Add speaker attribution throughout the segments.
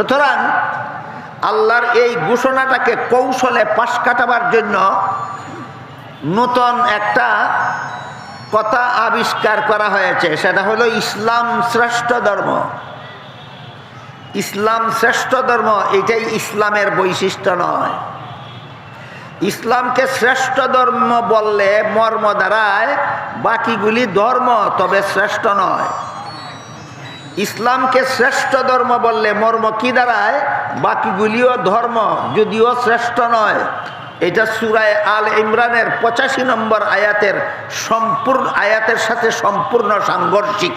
Speaker 1: সুতরাং আল্লাহর এই ঘোষণাটাকে কৌশলে পাশ কাটাবার জন্য নতুন একটা কথা আবিষ্কার করা হয়েছে। সেটা হলো ইসলাম শ্রেষ্ঠ ধর্ম। ইসলাম শ্রেষ্ঠ ধর্ম এটাই ইসলামের বৈশিষ্ট্য নয়। ইসলামকে শ্রেষ্ঠ ধর্ম বললে মর্ম দ্বারায় বাকিগুলি ধর্ম, তবে শ্রেষ্ঠ নয়। ইসলামকে শ্রেষ্ঠ ধর্ম বললে মর্ম কি দাঁড়ায়? বাকিগুলিও ধর্ম, যদিও শ্রেষ্ঠ নয়। এটা সুরায় আল ইমরানের পঁচাশি নম্বর আয়াতের সম্পূর্ণ, আয়াতের সাথে সম্পূর্ণ সাংঘর্ষিক।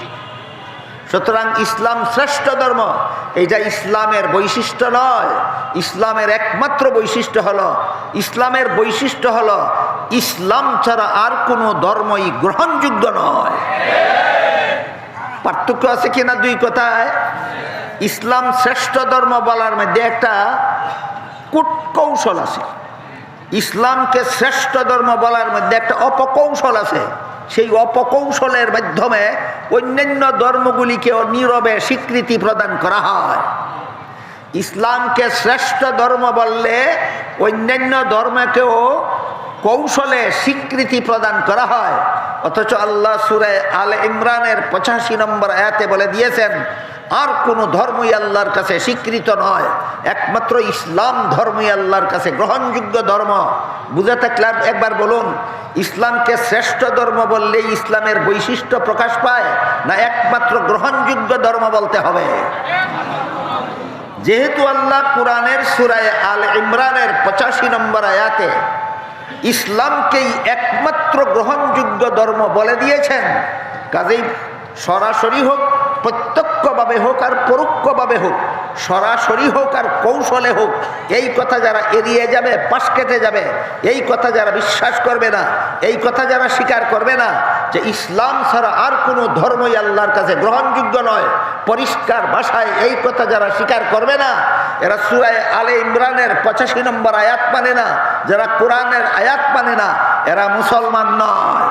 Speaker 1: সুতরাং ইসলাম শ্রেষ্ঠ ধর্ম, এটা ইসলামের বৈশিষ্ট্য নয়। ইসলামের একমাত্র বৈশিষ্ট্য হলো, ইসলামের বৈশিষ্ট্য হলো, ইসলাম ছাড়া আর কোনো ধর্মই গ্রহণযোগ্য নয়। পার্থক্য আছে কিনা দুই কথায়? ইসলাম শ্রেষ্ঠ ধর্ম বলার মধ্যে একটা কূটকৌশল আছে। ইসলামকে শ্রেষ্ঠ ধর্ম বলার মধ্যে একটা অপকৌশল আছে। সেই অপকৌশলের মাধ্যমে অন্যান্য ধর্মগুলিকেও নীরবে স্বীকৃতি প্রদান করা হয়। ইসলামকে শ্রেষ্ঠ ধর্ম বললে অন্যান্য ধর্মকেও কৌশলে স্বীকৃতি প্রদান করা হয়। অথচ আল্লাহ সুরে আল ইমরানের পঁচাশি নম্বর আয়াতে বলে দিয়েছেন, আর কোনো ধর্মই আল্লাহর কাছে স্বীকৃত নয়। একমাত্র ইসলাম ধর্মই আল্লাহর কাছে গ্রহণযোগ্য ধর্ম। বুঝে থাকলে একবার বলুন, ইসলামকে শ্রেষ্ঠ ধর্ম বললে ইসলামের বৈশিষ্ট্য প্রকাশ পায়, না একমাত্র গ্রহণযোগ্য ধর্ম বলতে হবে? যেহেতু আল্লাহ কোরআনের সুরায় আল ইমরানের পঁচাশি নম্বর আয়াতে ইসলামকেই একমাত্র গ্রহণযোগ্য ধর্ম বলে দিয়েছেন। কাজেই সরাসরি হোক, প্রত্যক্ষভাবে হোক আর পরোক্ষভাবে হোক, সরাসরি হোক আর কৌশলে হোক, এই কথা যারা এড়িয়ে যাবে, পাশ কেটে যাবে, এই কথা যারা বিশ্বাস করবে না, এই কথা যারা স্বীকার করবে না যে ইসলাম ছাড়া আর কোনো ধর্মই আল্লাহর কাছে গ্রহণযোগ্য নয়, পরিষ্কার ভাষায় এই কথা যারা স্বীকার করবে না এরা সুরায় আলে ইমরানের পঁচাশি নম্বর আয়াত মানে না, যারা কোরআনের আয়াত মানে না, এরা মুসলমান নয়।